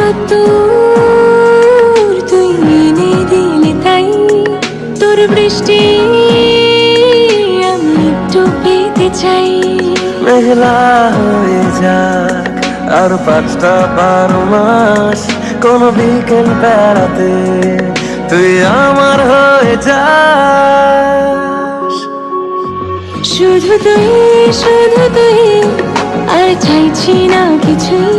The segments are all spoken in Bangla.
রোদ্দুর তুই এনে দিলে তাই। তোর বৃষ্টি আমি একটু পেতে চাই। মেঘলা হয়ে যাক আর পাঁচটা বারো মাস কোন বিকেল বেড়াতে তুই আমার হয়ে যাস। শুধু তুই শুধু তুই আর চাইছি না কিছুই।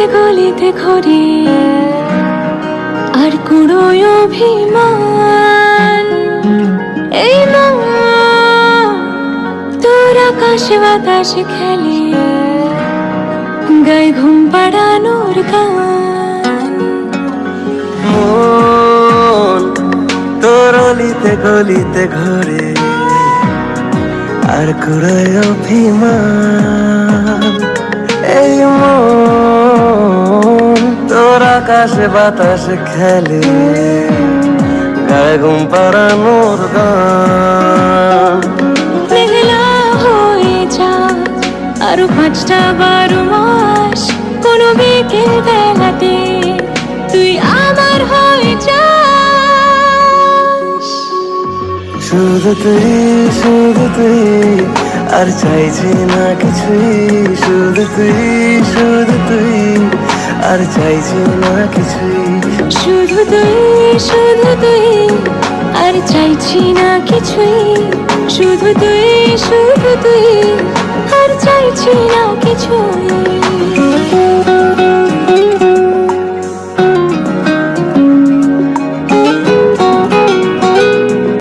অলিতে গলিতে ঘরে। আর কুড়োয় অভিমান। এই মন তোর আকাশে বাতাসে খেলে। গায়ে ঘুম পাড়ানোর গান। তোর অলিতে গলিতে ঘরে। আর কুড়ায় অভিমান। আকাশে বাতাসে খেলে গায়ে ঘুম পাড়ানোর গান। যা আরও পাঁচটা বারো মাস কোনো বিকেল বেলাতে তুই আমার হয়ে যাস। শুধু তুই শুধু তুই আর চাইছি না কিছুই শুধু তুই শুধু তুই আর চাইছো না কিছুই। শুধু তুই শুধু তুই, আর চাইছি না কিছুই। শুধু তুই শুধু তুই, আর চাইছি না কিছুই।